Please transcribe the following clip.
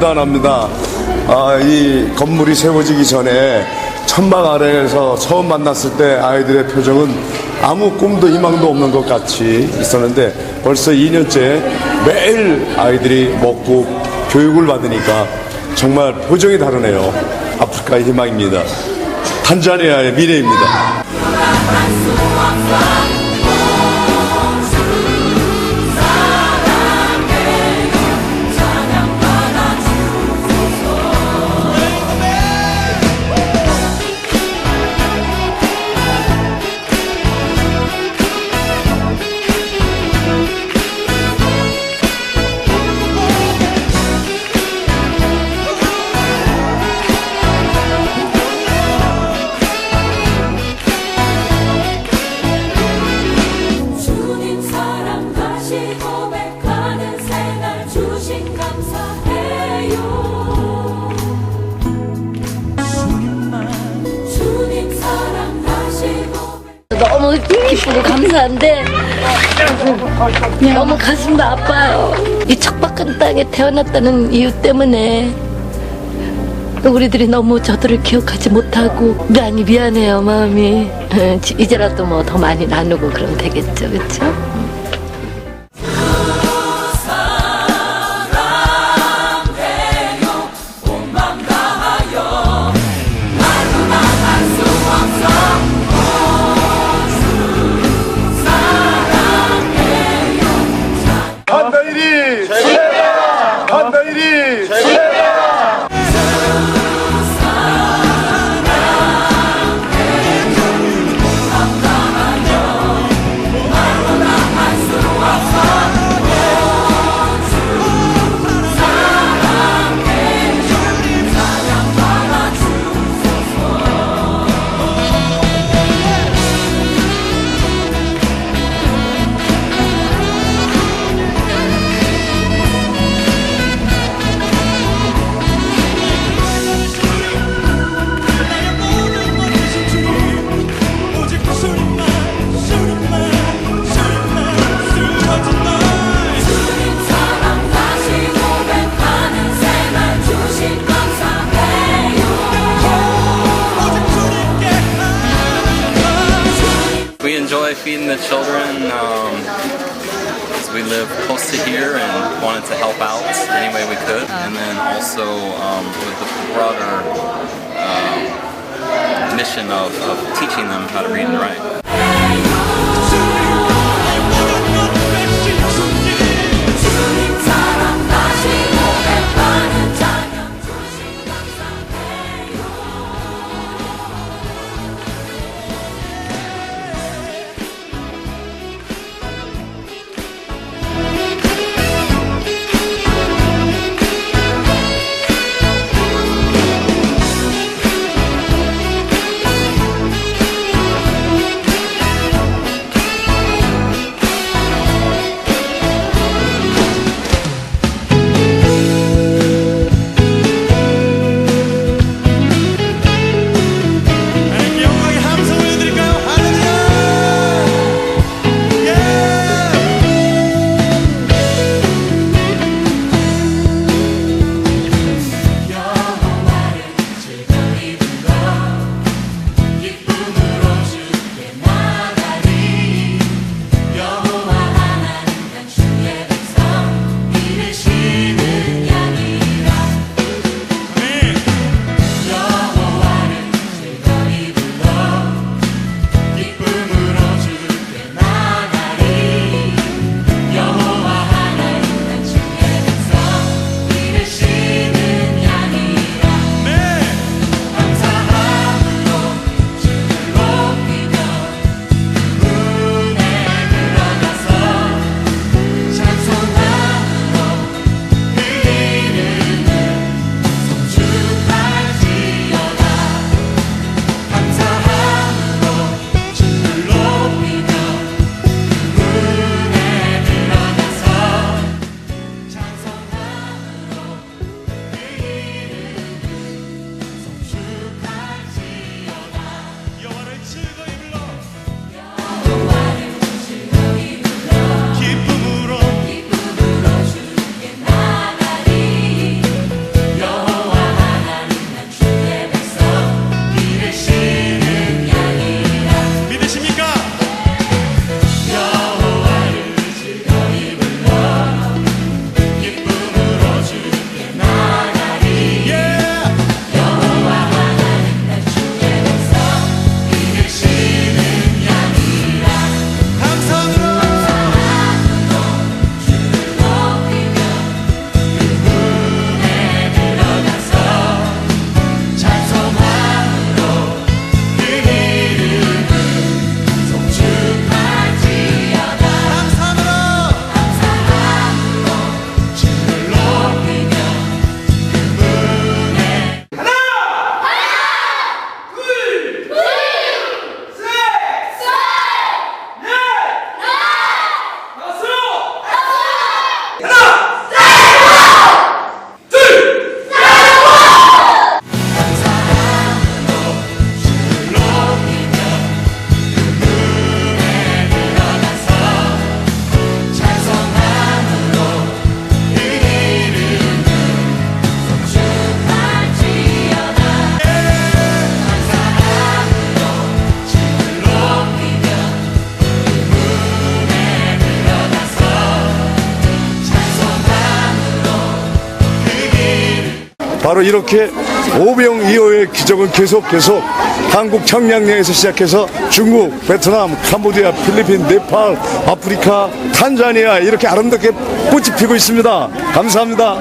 말도 안 합니다. 아, 이 건물이 세워지기 전에 천막 아래에서 처음 만났을 때 아이들의 표정은 아무 꿈도 희망도 없는 것 같이 있었는데 벌써 2년째 매일 아이들이 먹고 교육을 받으니까 정말 표정이 다르네요. 아프리카의 희망입니다. 탄자니아의 미래입니다. 너무 기쁘고 감사한데 너무 가슴도 아파요. 이 척박한 땅에 태어났다는 이유 때문에 우리들이 너무 저들을 기억하지 못하고 많이 미안해요 마음이 어, 이제라도 뭐 더 많이 나누고 그러면 되겠죠 그렇죠? Feeding the children. Um, we live close to here and wanted to help out any way we could, and then also um, with the broader um, mission of, of teaching them how to read and write. 바로 이렇게 오병 이어의 기적은 계속 계속 한국 청량리에서 시작해서 중국, 베트남, 캄보디아, 필리핀, 네팔, 아프리카, 탄자니아 이렇게 아름답게 꽃이 피고 있습니다. 감사합니다.